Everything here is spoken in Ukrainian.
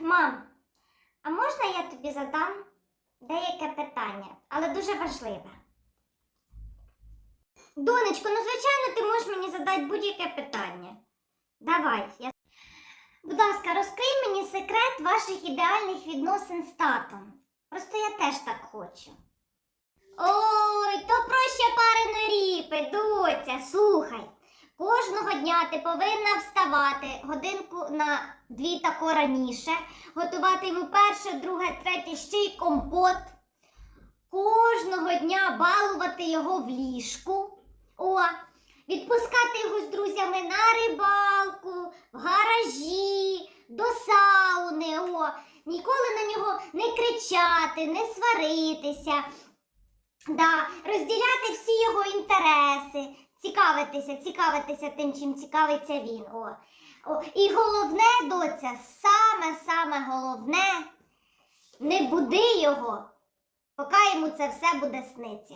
Мам, а можна я тобі задам деяке питання, але дуже важливе. Донечко, ну звичайно, ти можеш мені задати будь-яке питання. Давай. Я... Будь ласка, розкрий мені секрет ваших ідеальних відносин з татом. Просто я теж так хочу. Ой, то проще пари ріпи, доця, слухай. Кожного дня ти повинна вставати годинку на дві тако раніше, готувати йому перше, друге, третє, ще й компот. Кожного дня балувати його в ліжку. О, відпускати його з друзями на рибалку, в гаражі, до сауни. О, ніколи на нього не кричати, не сваритися. Да, розділяти всі його інтереси, цікавитися, цікавитися тим, чим цікавиться він. О. О. І головне, доця, саме-саме головне, не буди його, поки йому це все буде сниться.